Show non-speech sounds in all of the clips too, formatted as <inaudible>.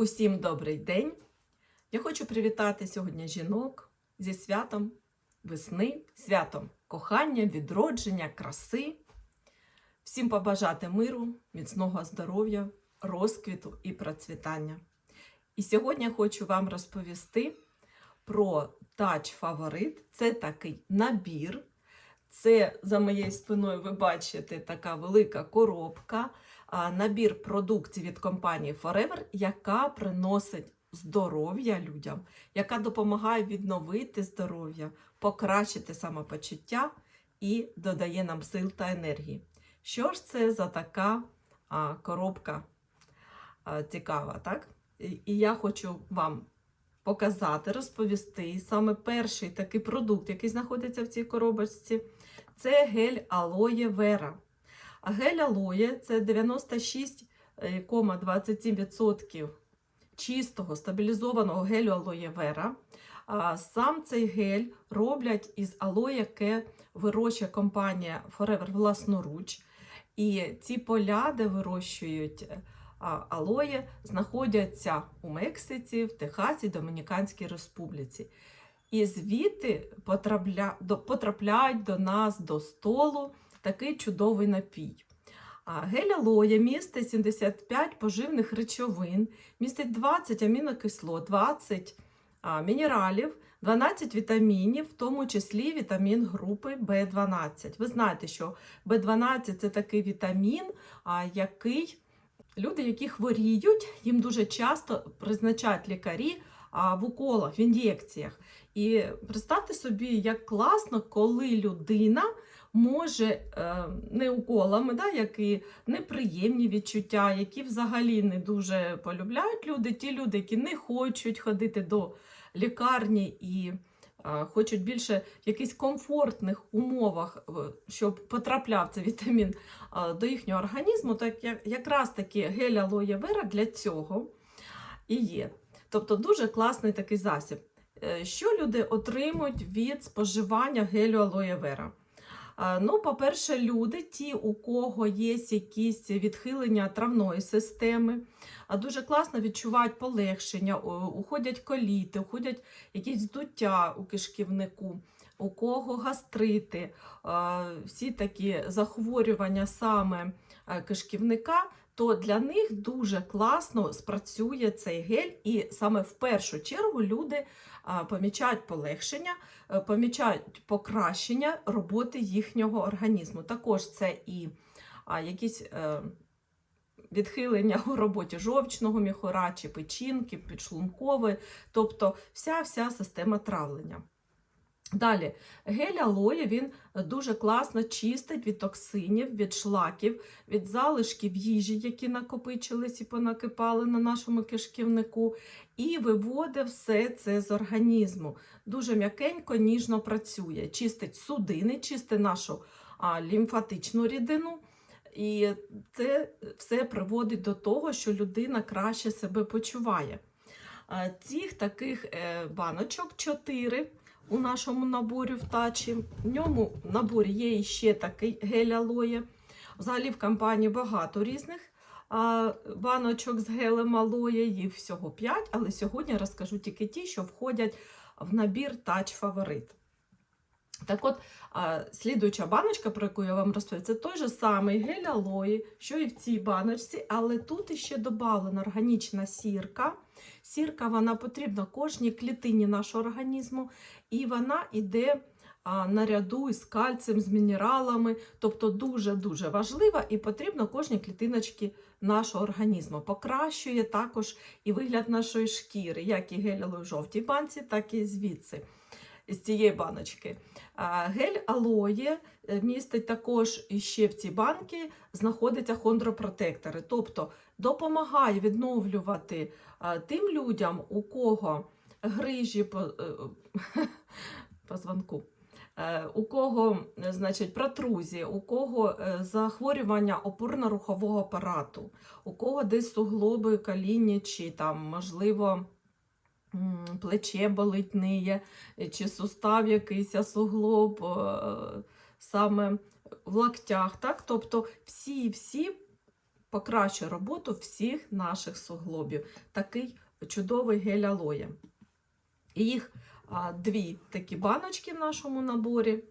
Усім добрий день! Я хочу привітати сьогодні жінок зі святом весни, святом кохання, відродження, краси. Всім побажати миру, міцного здоров'я, розквіту і процвітання. І сьогодні я хочу вам розповісти про тач фаворит. Це такий набір. Це за моєю спиною ви бачите така велика коробка, набір продукцій від компанії Forever, яка приносить здоров'я людям, яка допомагає відновити здоров'я, покращити самопочуття і додає нам сил та енергії. Що ж це за така а, коробка а, цікава, так? І, і я хочу вам показати, розповісти саме перший такий продукт, який знаходиться в цій коробочці, це гель алоє вера. А гель алоє це 96,27% чистого стабілізованого гелю алоє вера. А Сам цей гель роблять із алоє, яке вирощує компанія Forever власноруч. І ці поля, де вирощують а, алоє, знаходяться у Мексиці, в Техасі, Домініканській Республіці. І звідти потрапля... потрапляють до нас до столу такий чудовий напій. Гель алоє містить 75 поживних речовин, містить 20 амінокислот, 20 мінералів, 12 вітамінів, в тому числі вітамін групи В12. Ви знаєте, що В12 це такий вітамін, який люди, які хворіють, їм дуже часто призначають лікарі в уколах, в ін'єкціях. І представте собі, як класно, коли людина може е, не уколами, да, які неприємні відчуття, які взагалі не дуже полюбляють люди, ті люди, які не хочуть ходити до лікарні і е, хочуть більше в якихось комфортних умовах, щоб потрапляв цей вітамін е, до їхнього організму, так якраз таки гель алоє вера для цього і є. Тобто дуже класний такий засіб. Що люди отримують від споживання гелю алоє вера? Ну, по-перше, люди, ті, у кого є якісь відхилення травної системи, а дуже класно відчувають полегшення, уходять коліти, уходять якісь здуття у кишківнику, у кого гастрити, всі такі захворювання саме кишківника, то для них дуже класно спрацює цей гель, і саме в першу чергу люди помічають полегшення, е, помічають покращення роботи їхнього організму. Також це і якісь е, відхилення у роботі жовчного міхора чи печінки, підшлункової, тобто вся-вся система травлення. Далі, гель алоє він дуже класно чистить від токсинів, від шлаків, від залишків їжі, які накопичились і понакипали на нашому кишківнику, і виводить все це з організму. Дуже м'якенько, ніжно працює, чистить судини, чистить нашу а, лімфатичну рідину. І це все приводить до того, що людина краще себе почуває. Цих таких е, баночок 4 у нашому наборі в тачі. В ньому наборі є ще такий гель алоє. Взагалі в компанії багато різних баночок з гелем алоє, їх всього 5, але сьогодні розкажу тільки ті, що входять в набір тач фаворит. Так от, слідуюча баночка, про яку я вам розповім, це той же самий гель алої, що і в цій баночці, але тут іще додана органічна сірка. Сірка вона потрібна кожній клітині нашого організму, і вона йде наряду із кальцієм, з мінералами, тобто дуже-дуже важлива і потрібна кожній клітиночці нашого організму. Покращує також і вигляд нашої шкіри, як і гель алої в жовтій банці, так і звідси. З цієї баночки. Гель алоє е, містить також і ще в цій банці знаходяться хондропротектори, тобто допомагає відновлювати тим людям, у кого грижі по, е, <laughs> по звонку, е, у кого значить, протрузії, у кого е, захворювання опорно-рухового апарату, у кого десь суглоби коління, чи там, можливо, плече болить ниє, чи сустав якийсь суглоб саме в локтях. Так? Тобто всі-всі покращує роботу всіх наших суглобів. Такий чудовий гель алоє. Їх дві такі баночки в нашому наборі.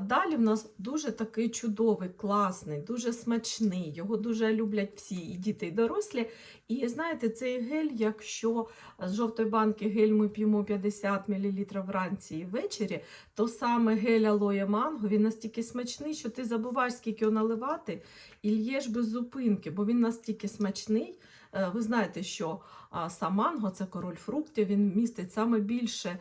Далі в нас дуже такий чудовий, класний, дуже смачний. Його дуже люблять всі, і діти, і дорослі. І знаєте, цей гель, якщо з жовтої банки гель ми п'ємо 50 мл вранці і ввечері, то саме гель алоє манго він настільки смачний, що ти забуваєш, скільки його наливати, і л'єш без зупинки, бо він настільки смачний. Е, Ви знаєте, що саманго сам манго це король фруктів, він містить саме більше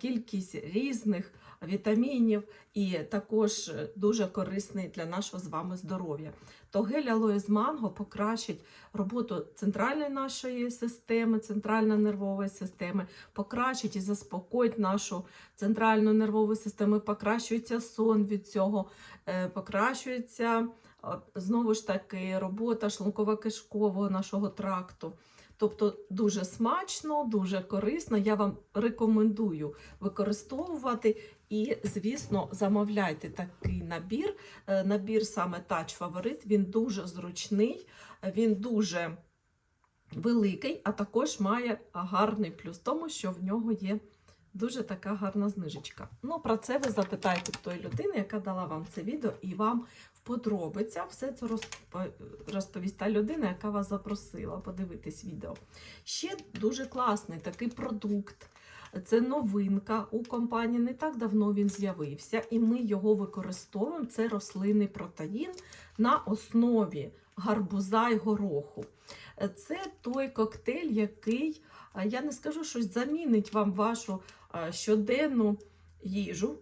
кількість різних вітамінів і також е, дуже корисний для нашого з вами здоров'я. То гель алоє з манго покращить роботу центральної нашої системи, центральної нервової системи, покращить і заспокоїть нашу центральну нервову систему, покращується сон від цього, е, покращується е, знову ж таки робота шлунково-кишкового нашого тракту. Тобто дуже смачно, дуже корисно. Я вам рекомендую використовувати. І, звісно, замовляйте такий набір. Е, Набір саме Touch Favorite, він дуже зручний, він дуже великий, а також має гарний плюс тому, що в нього є дуже така гарна знижечка. Ну, про це ви запитаєте в тої людини, яка дала вам це відео, і вам в все це розповість та людина, яка вас запросила подивитись відео. Ще дуже класний такий продукт. Це новинка у компанії. Не так давно він з'явився, і ми його використовуємо. Це рослинний протеїн на основі гарбуза і гороху. Це той коктейль, який я не скажу, що замінить вам вашу щоденну їжу,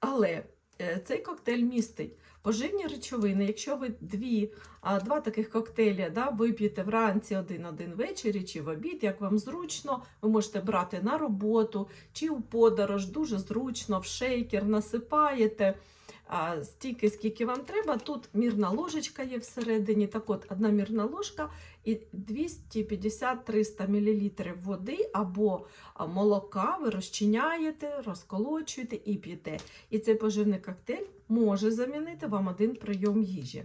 але е, цей коктейль містить поживні речовини. Якщо ви дві, два таких коктейлі да, вип'єте вранці один-один ввечері чи в обід, як вам зручно, ви можете брати на роботу чи у подорож, дуже зручно, в шейкер насипаєте. Стільки, скільки вам треба. Тут мірна ложечка є всередині. Так от, одна мірна ложка і 250-300 мл води або молока ви розчиняєте, розколочуєте і п'єте. І цей поживний коктейль може замінити вам один прийом їжі.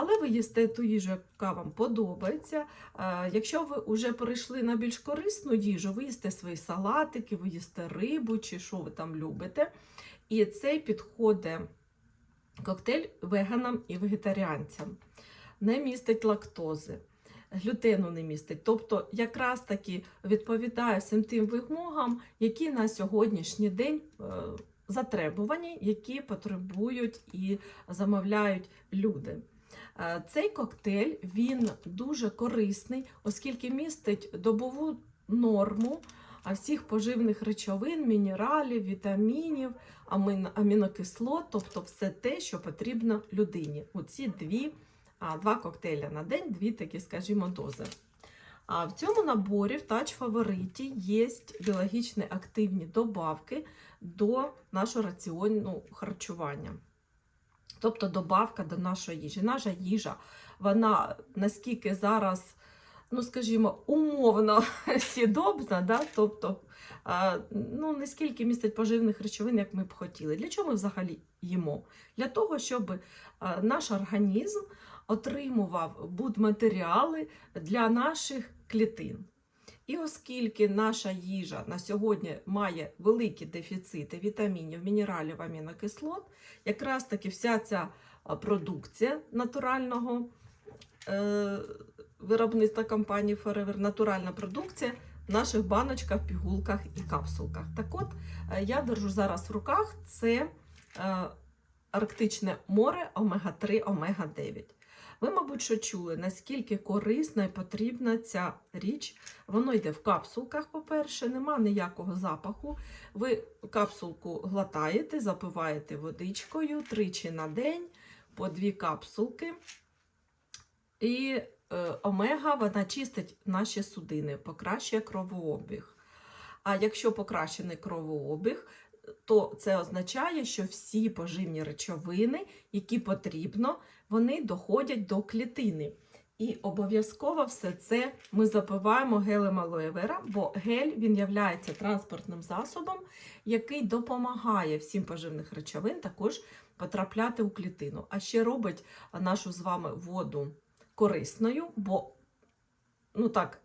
Але ви їсте ту їжу, яка вам подобається. Е, Якщо ви вже перейшли на більш корисну їжу, ви їсте свої салатики, ви їсте рибу чи що ви там любите. І цей підходить коктейль веганам і вегетаріанцям. Не містить лактози, глютену не містить. Тобто, якраз таки відповідає всім тим вимогам, які на сьогоднішній день е, затребувані, які потребують і замовляють люди. Е, Цей коктейль він дуже корисний, оскільки містить добову норму всіх поживних речовин, мінералів, вітамінів, амінокислот, тобто все те, що потрібно людині. Оці дві, два коктейля на день, дві такі, скажімо, дози. А в цьому наборі в Touch Фавориті є біологічно активні добавки до нашого раціону харчування. Тобто добавка до нашої їжі. Наша їжа, вона наскільки зараз, ну скажімо, умовно <laughs> сідобна, да? тобто ну, не скільки містить поживних речовин, як ми б хотіли. Для чого ми взагалі їмо? Для того, щоб наш організм отримував будматеріали для наших клітин. І оскільки наша їжа на сьогодні має великі дефіцити вітамінів, мінералів, амінокислот, якраз таки вся ця продукція натурального е, виробництва компанії Forever, натуральна продукція в наших баночках, пігулках і капсулках. Так от, е, я держу зараз в руках це е, Арктичне море омега-3, омега-9. Ви, мабуть, що чули, наскільки корисна і потрібна ця річ. Воно йде в капсулках, по-перше, нема ніякого запаху. Ви капсулку глотаєте, запиваєте водичкою тричі на день по дві капсулки. І е, омега вона чистить наші судини, покращує кровообіг. А якщо покращений кровообіг, то це означає, що всі поживні речовини, які потрібно, вони доходять до клітини. І обов'язково все це ми запиваємо гелем алоє вера, бо гель він є транспортним засобом, який допомагає всім поживних речовин також потрапляти у клітину. А ще робить нашу з вами воду корисною, бо ну так,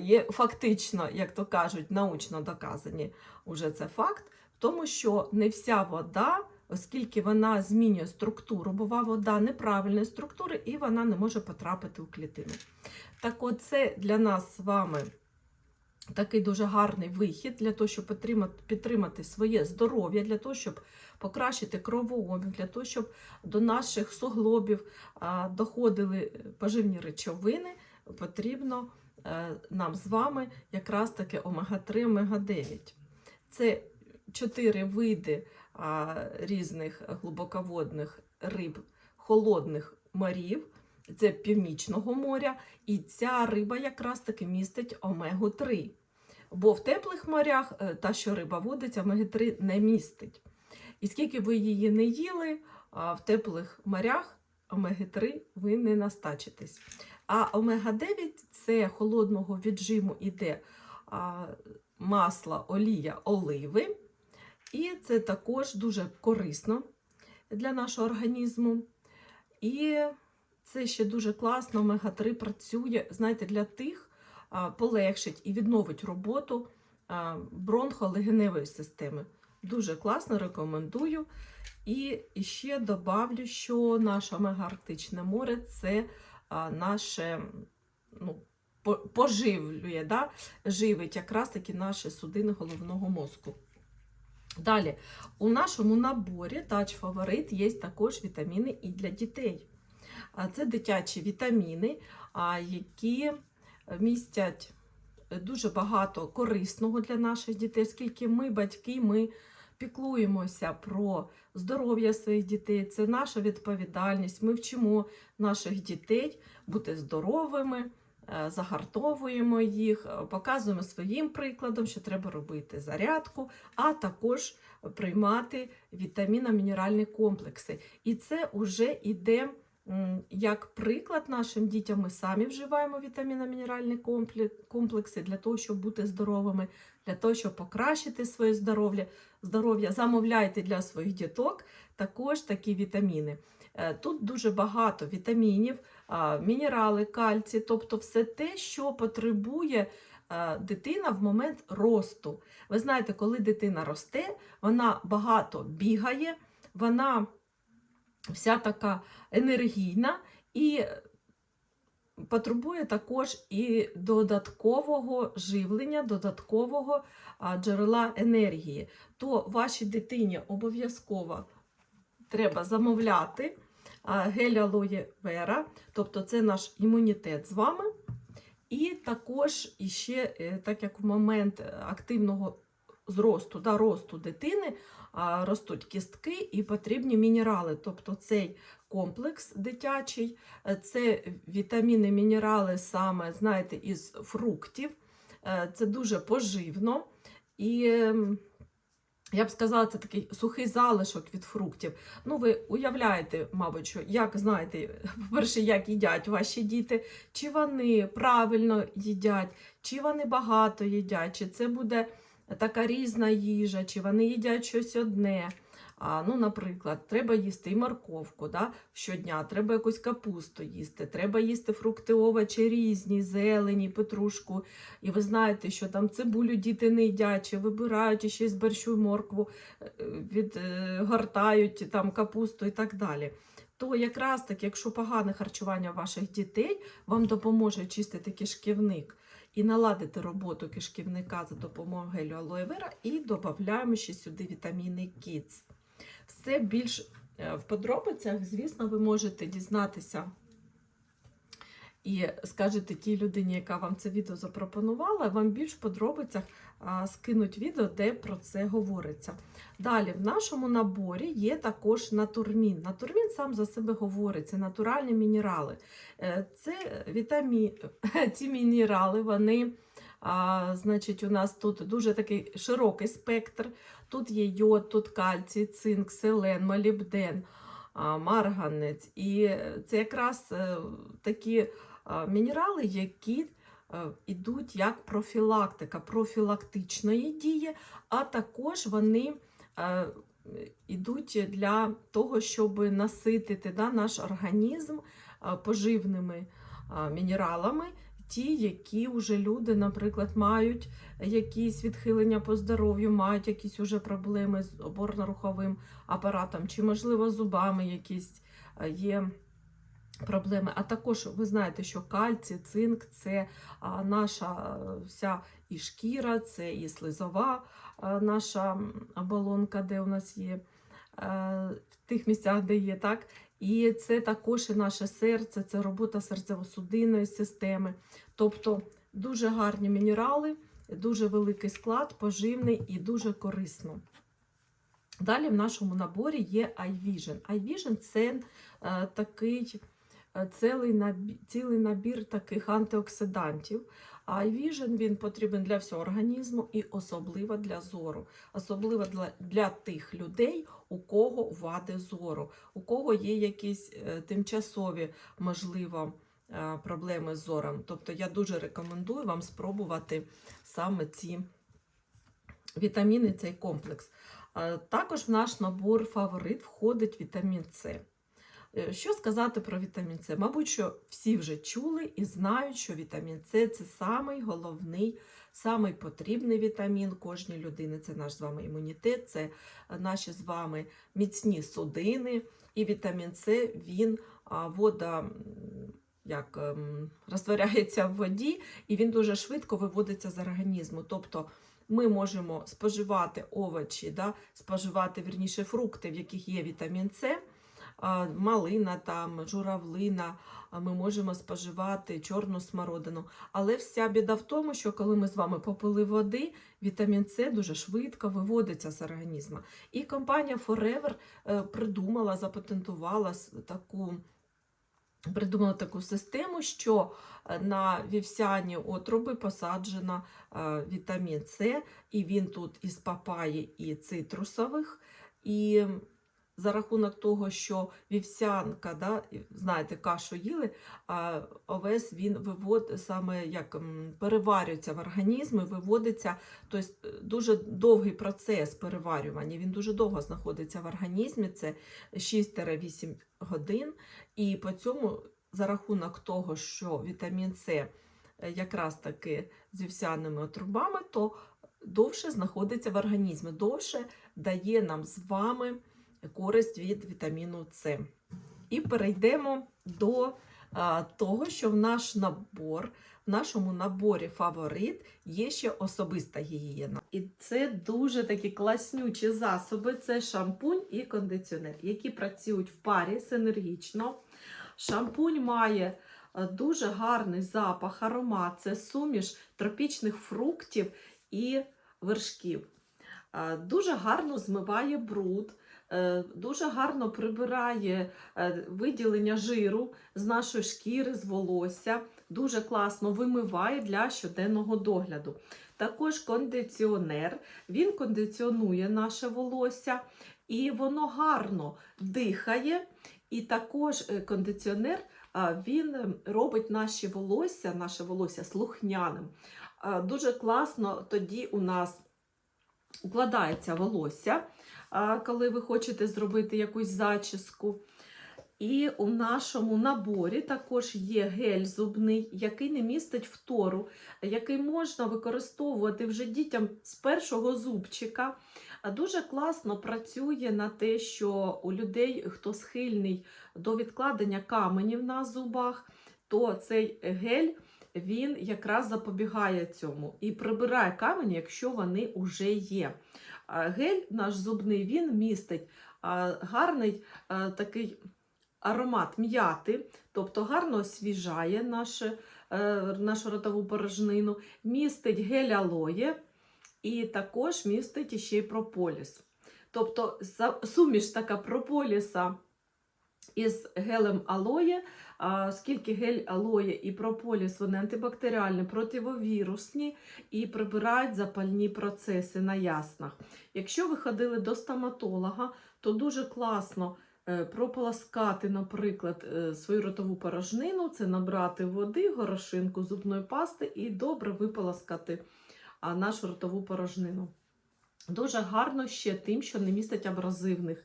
є фактично, як то кажуть, научно доказані уже це факт, тому, що не вся вода, оскільки вона змінює структуру, бува вода неправильної структури, і вона не може потрапити у клітину. Так от це для нас з вами такий дуже гарний вихід для того, щоб підтримати, своє здоров'я, для того, щоб покращити кровообіг, для того, щоб до наших суглобів доходили поживні речовини, потрібно е, нам з вами якраз таки омега-3, омега-9. Це чотири види різних глибоководних риб, холодних морів. Це північного моря, і ця риба якраз таки містить омегу 3. Бо в теплих морях е, та, що риба водиться, омеги 3 не містить. І скільки ви її не їли, в теплих морях омеги 3 ви не настачитесь. А омега 9 це холодного віджиму іде масло, олія, оливи. І це також дуже корисно для нашого організму. І це ще дуже класно. Омега-3 працює, знаєте, для тих полегшить і відновить роботу бронхолегеневої системи. Дуже класно, рекомендую. І ще добавлю, що наше омега-арктичне море це наше ну, поживлює, да? живить якраз таки наші судини головного мозку. Далі, у нашому наборі Touch Favorite є також вітаміни і для дітей. Це дитячі вітаміни, які містять дуже багато корисного для наших дітей, оскільки ми, батьки, ми піклуємося про здоров'я своїх дітей. Це наша відповідальність. Ми вчимо наших дітей бути здоровими, е, загартовуємо їх, е, показуємо своїм прикладом, що треба робити зарядку, а також приймати вітаміно-мінеральні комплекси. І це вже йде як приклад нашим дітям. Ми самі вживаємо вітаміно-мінеральні комплекси для того, щоб бути здоровими, для того, щоб покращити своє здоров'я. Здоров'я замовляйте для своїх діток також такі вітаміни. Е, Тут дуже багато вітамінів, мінерали, кальцій, тобто все те, що потребує е, дитина в момент росту. Ви знаєте, коли дитина росте, вона багато бігає, вона вся така енергійна і потребує також і додаткового живлення, додаткового джерела енергії. То вашій дитині обов'язково треба замовляти гель алоє вера, тобто це наш імунітет з вами. І також іще, е, так як в момент активного зросту, да, росту дитини ростуть кістки і потрібні мінерали. Тобто цей комплекс дитячий, е, це вітаміни, мінерали саме, знаєте, із фруктів. Е, Це дуже поживно. І ем, я б сказала, це такий сухий залишок від фруктів. Ну, ви уявляєте, мабуть, що як знаєте, <laughs> по-перше, як їдять ваші діти, чи вони правильно їдять, чи вони багато їдять, чи це буде така різна їжа, чи вони їдять щось одне. Ну, наприклад, треба їсти і морковку да, щодня, треба якусь капусту їсти, треба їсти фрукти, овочі різні, зелені, петрушку. І ви знаєте, що там цибулю діти не їдять, чи вибирають ще з борщу моркву, е, відгортають там капусту і так далі. То якраз так, якщо погане харчування ваших дітей вам допоможе чистити кишківник і наладити роботу кишківника за допомогою гелю алоє вера, і додаємо ще сюди вітаміни КІЦ. Все більш е, в подробицях, звісно, ви можете дізнатися і скажете тій людині, яка вам це відео запропонувала, вам більш в подробицях скинуть відео, де про це говориться. Далі, в нашому наборі є також натурмін. Натурмін сам за себе говорить, це натуральні мінерали. Е, Це вітамі... <laughs> ці мінерали, вони. Значить, у нас тут дуже такий широкий спектр. Тут є йод, тут кальцій, цинк, селен, молібден, марганець. І це якраз е, такі мінерали, які йдуть як профілактика, профілактичної дії, а також вони йдуть для того, щоб наситити да, наш організм поживними мінералами. Ті, які вже люди, наприклад, мають якісь відхилення по здоров'ю, мають якісь уже проблеми з опорно-руховим апаратом, чи, можливо, зубами якісь є проблеми. А також ви знаєте, що кальцій, цинк це наша е, вся і шкіра, це і слизова а, наша оболонка, де у нас є е, в тих місцях, де є так. І це також і наше серце, це робота серцево-судинної системи. Тобто дуже гарні мінерали, дуже великий склад, поживний і дуже корисно. Далі в нашому наборі є iVision. iVision це е, такий е, цілий набір, цілий набір таких антиоксидантів. IVision він потрібен для всього організму і особливо для зору. Особливо для, для тих людей, у кого вади зору, у кого є якісь е, тимчасові, можливо, е, проблеми з зором. Тобто я дуже рекомендую вам спробувати саме ці вітаміни, цей комплекс. Е, Також в наш набор фаворит входить вітамін С. Е, Що сказати про вітамін С? Мабуть, що всі вже чули і знають, що вітамін С це самий головний, самий потрібний вітамін кожній людини. Це наш з вами імунітет, це наші з вами міцні судини. І вітамін С він вода. Як ем, розтворяється в воді, і він дуже швидко виводиться з організму. Тобто ми можемо споживати овочі, да, споживати вірніше фрукти, в яких є вітамін С, малина, там, журавлина, ми можемо споживати чорну смородину. Але вся біда в тому, що коли ми з вами попили води, вітамін С дуже швидко виводиться з організму. І компанія Forever е, придумала, запатентувала таку. Придумала таку систему, що е, на вівсяні отруби посаджена е, вітамін С, і він тут із папаї і цитрусових. І за рахунок того, що вівсянка, да, знаєте, кашу їли, а овес він вивод, саме як переварюється в організмі, виводиться, тобто е, дуже довгий процес переварювання. Він дуже довго знаходиться в організмі, це 6-8 годин. І по цьому, за рахунок того, що вітамін С е, якраз таки з вівсяними отрубами, то довше знаходиться в організмі, довше дає нам з вами користь від вітаміну С. І перейдемо до того, що в наш набор, в нашому наборі фаворит є ще особиста гігієна. І це дуже такі класнючі засоби: це шампунь і кондиціонер, які працюють в парі синергічно. Шампунь має дуже гарний запах, аромат, це суміш тропічних фруктів і вершків. Дуже гарно змиває бруд, дуже гарно прибирає е, виділення жиру з нашої шкіри, з волосся, дуже класно вимиває для щоденного догляду. Також кондиціонер, він кондиціонує наше волосся і воно гарно дихає. І також е, кондиціонер він е, робить наші волосся, наше волосся слухняним. Дуже класно тоді у нас укладається волосся, коли ви хочете зробити якусь зачіску. І у нашому наборі також є гель зубний, який не містить фтору, який можна використовувати вже дітям з першого зубчика. Дуже класно працює на те, що у людей, хто схильний до відкладення каменів на зубах, то цей гель він якраз запобігає цьому і прибирає камені, якщо вони вже є. Гель наш зубний він містить гарний такий аромат м'яти, тобто гарно освіжає наше, е, нашу ротову порожнину, містить гель алоє і також містить ще й прополіс. Тобто суміш така прополіса із гелем алоє, оскільки гель алоє і прополіс вони антибактеріальні, противовірусні і прибирають запальні процеси на яснах. Якщо ви ходили до стоматолога, то дуже класно е, прополоскати, наприклад, е, свою ротову порожнину, це набрати води, горошинку зубної пасти і добре виполоскати нашу ротову порожнину. Дуже гарно ще тим, що не містить абразивних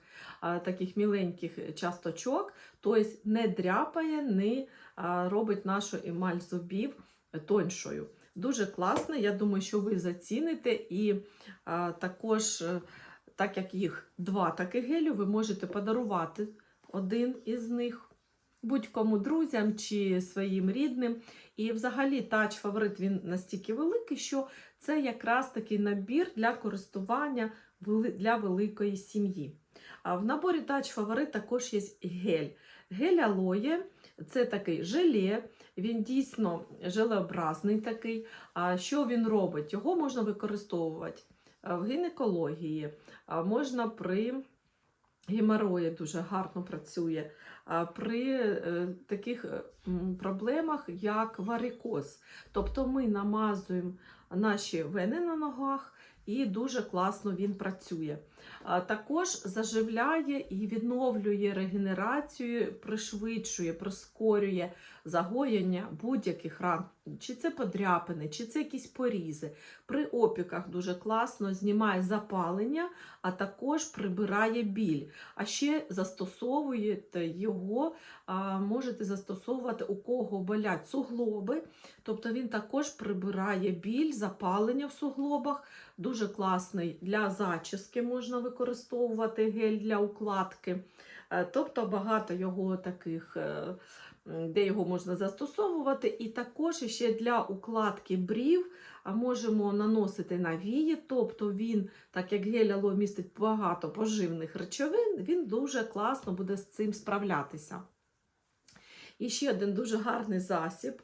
таких міленьких часточок, тобто не дряпає, не робить нашу емаль зубів тоншою. Дуже класно, я думаю, що ви заціните. І також, е, так як їх два таких гелю, ви можете подарувати один із них будь-кому друзям чи своїм рідним. І взагалі тач фаворит він настільки великий, що це якраз такий набір для користування для великої сім'ї. В наборі тач фаворит також є гель. Гель алоє це такий желе, він дійсно желеобразний такий. А що він робить? Його можна використовувати в гінекології, можна при геморої дуже гарно працює. При е, таких е, проблемах, як варикоз. Тобто ми намазуємо наші вени на ногах, і дуже класно він працює. Також заживляє і відновлює регенерацію, пришвидшує, прискорює загоєння будь-яких ран, чи це подряпини, чи це якісь порізи. При опіках дуже класно знімає запалення, а також прибирає біль. А ще застосовуєте його, можете застосовувати у кого болять суглоби, тобто він також прибирає біль, запалення в суглобах. Дуже класний для зачіски можна використовувати гель для укладки. Е, Тобто багато його таких, е, де його можна застосовувати. І також ще для укладки брів можемо наносити на вії, тобто він, так як гель алоє містить багато поживних речовин, він дуже класно буде з цим справлятися. І ще один дуже гарний засіб.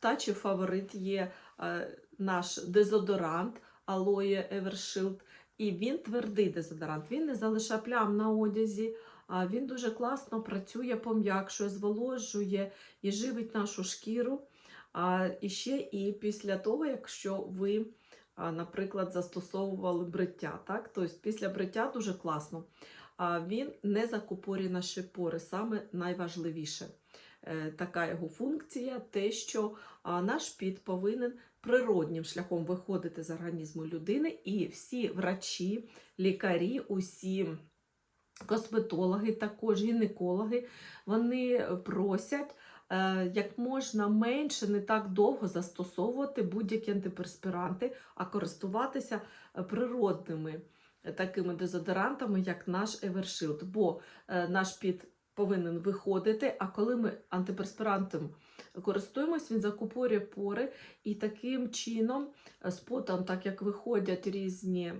Тачі фаворит є е, наш дезодорант Aloe Evershield. І він твердий дезодорант, він не залишає плям на одязі, а він дуже класно працює, пом'якшує, зволожує і живить нашу шкіру. А, і ще і після того, якщо ви, наприклад, застосовували бриття. Так? Тобто після бриття дуже класно. А, він не закупорює наші пори, саме найважливіше. Е, Така його функція, те, що наш піт повинен природнім шляхом виходити з організму людини, і всі врачі, лікарі, усі косметологи, також гінекологи, вони просять е, як можна менше, не так довго застосовувати будь-які антиперспіранти, а користуватися е, природними е, такими дезодорантами, як наш Evershield, бо наш піт повинен виходити, а коли ми антиперспірантом користуємось, він закупорює пори, і таким чином е, з потом, так як виходять різні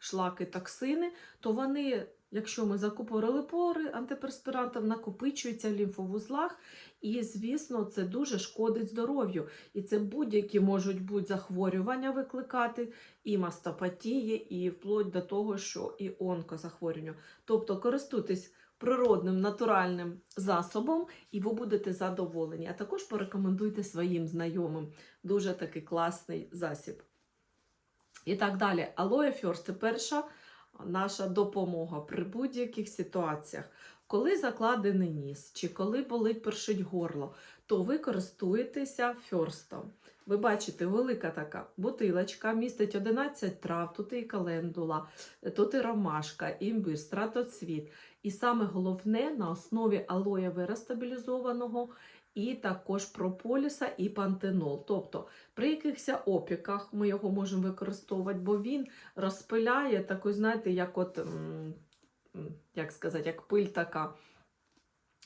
шлаки, токсини, то вони, якщо ми закупорили пори антиперспірантом, накопичуються в лімфовузлах, і, звісно, це дуже шкодить здоров'ю. І це будь-які можуть бути захворювання викликати, і мастопатії, і вплоть до того, що і онкозахворювання. Тобто користуйтесь природним натуральним засобом, і ви будете задоволені. А також порекомендуйте своїм знайомим. Дуже такий класний засіб. І так далі. Aloe First – це перша наша допомога при будь-яких ситуаціях. Коли закладений ніс, чи коли болить першить горло, то ви користуєтеся фьорстом. Ви бачите, велика така бутилочка, містить 11 трав, тут і календула, тут і ромашка, імбир, стратоцвіт. І саме головне на основі алоє вера стабілізованого і також прополіса і пантенол. Тобто при якихось опіках ми його можемо використовувати, бо він розпиляє таку, знаєте, як от, як сказати, як пиль така.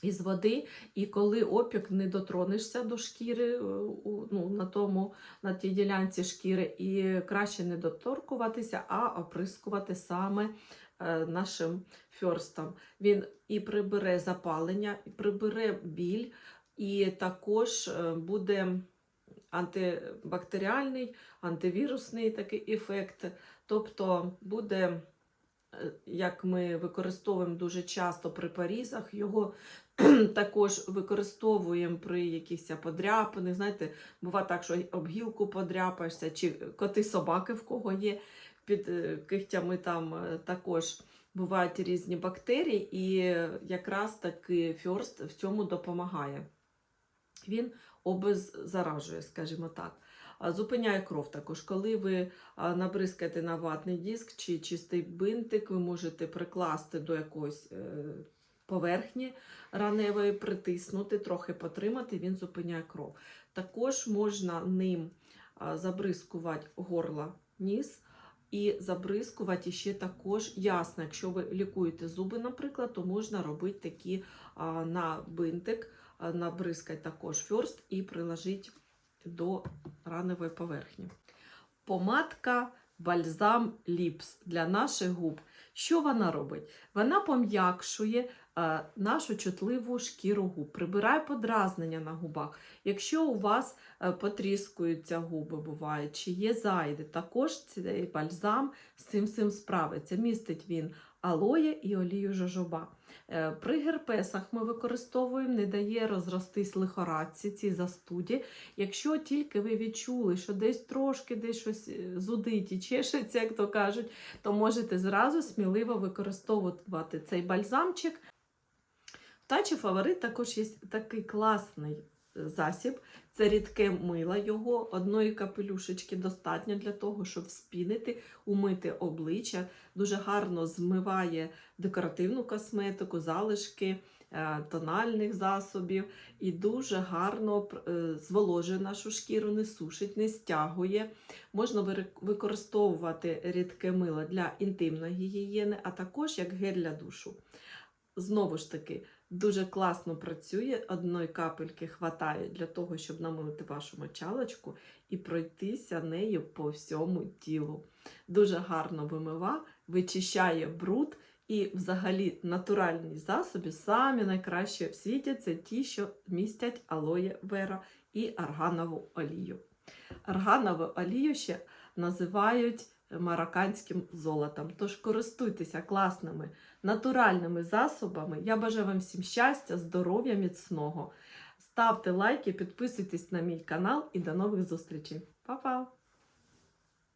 Із води, і коли опік не дотронешся до шкіри е, ну, на, тому, на тій ділянці шкіри, і краще не доторкуватися, а оприскувати саме нашим фьорстом. Він і прибере запалення, і прибере біль, і також е, буде антибактеріальний, антивірусний такий ефект. Тобто буде, е, як ми використовуємо дуже часто при порізах, його <clears throat> також використовуємо при якихось подряпинах. Знаєте, буває так, що об гілку подряпаєшся, чи коти собаки в кого є під е, кигтями там е, також бувають різні бактерії, і якраз таки фьорст в цьому допомагає. Він обеззаражує, скажімо так. Зупиняє кров також. Коли ви набризкаєте на ватний диск чи чистий бинтик, ви можете прикласти до якоїсь е, поверхні раневої, притиснути, трохи потримати, він зупиняє кров. Також можна ним забризкувати горло, ніс. І забризкувати ще також ясно, якщо ви лікуєте зуби, наприклад, то можна робити такі на бинтик, набризкати також фьорст і приложити до раневої поверхні. Помадка бальзам ліпс для наших губ. Що вона робить? Вона пом'якшує е, нашу чутливу шкіру губ, прибирає подразнення на губах. Якщо у вас е, потріскуються губи, буває, чи є зайди, також цей бальзам з цим справиться. Містить він алоє і олію жожоба. Е, При герпесах ми використовуємо, не дає розростись лихорадці, цій застуді. Якщо тільки ви відчули, що десь трошки десь щось е, зудить і чешеться, як то кажуть, то можете зразу сміливо використовувати цей бальзамчик. В тачі фаворит також є такий класний е, засіб. Це рідке мило його, одної капелюшечки достатньо для того, щоб спінити, умити обличчя. Дуже гарно змиває декоративну косметику, залишки е, тональних засобів і дуже гарно е, зволожує нашу шкіру, не сушить, не стягує. Можна використовувати рідке мило для інтимної гігієни, а також як гель для душу. Знову ж таки, дуже класно працює, одної капельки хватає для того, щоб намилити вашу мочалочку і пройтися нею по всьому тілу. Дуже гарно вимива, вичищає бруд. І взагалі натуральні засоби самі найкращі в світі це ті, що містять алоє вера і арганову олію. Арганову олію ще називають марокканським золотом. Тож користуйтеся класними натуральними засобами. Я бажаю вам всім щастя, здоров'я, міцного. Ставте лайки, підписуйтесь на мій канал і до нових зустрічей. Па-па!